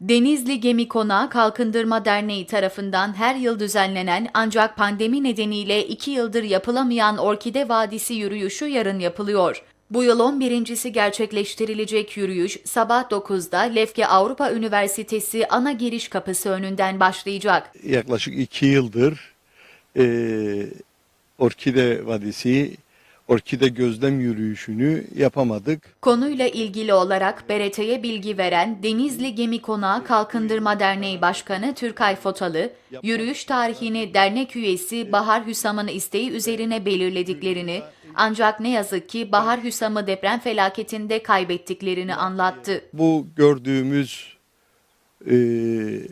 Denizli Gemi Konağı Kalkındırma Derneği tarafından her yıl düzenlenen ancak pandemi nedeniyle iki yıldır yapılamayan Orkide Vadisi yürüyüşü yarın yapılıyor. Bu yıl 11.si gerçekleştirilecek yürüyüş sabah 9'da Lefke Avrupa Üniversitesi ana giriş kapısı önünden başlayacak. yaklaşık iki yıldır eee Orkide Vadisi, Orkide Gözlem Yürüyüşü'nü yapamadık. Konuyla ilgili olarak BRT'ye bilgi veren Denizli Gemi Konağı Kalkındırma Derneği Başkanı Türkay Fotalı, yürüyüş tarihini dernek üyesi Bahar Hüsam'ın isteği üzerine belirlediklerini, ancak ne yazık ki Bahar Hüsam'ı deprem felaketinde kaybettiklerini anlattı. Bu gördüğümüz eee,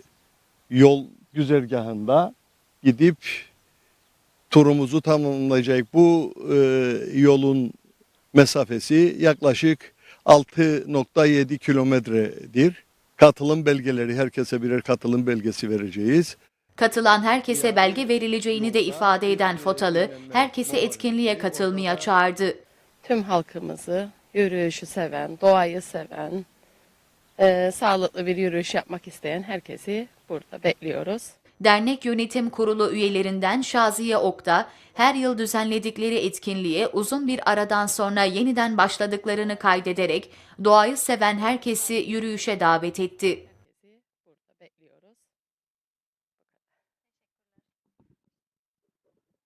yol güzergahında gidip turumuzu tamamlayacak. Bu eee, yolun mesafesi yaklaşık 6.7 kilometredir. Katılım belgeleri herkese birer katılım belgesi vereceğiz. Katılan herkese belge verileceğini de ifade eden Fotalı, herkesi etkinliğe katılmaya çağırdı. tüm halkımızı, yürüyüşü seven, doğayı seven, e, sağlıklı bir yürüyüş yapmak isteyen herkesi burada bekliyoruz. Dernek Yönetim Kurulu üyelerinden Şaziye Okta, her yıl düzenledikleri etkinliğe uzun bir aradan sonra yeniden başladıklarını kaydederek doğayı seven herkesi yürüyüşe davet etti.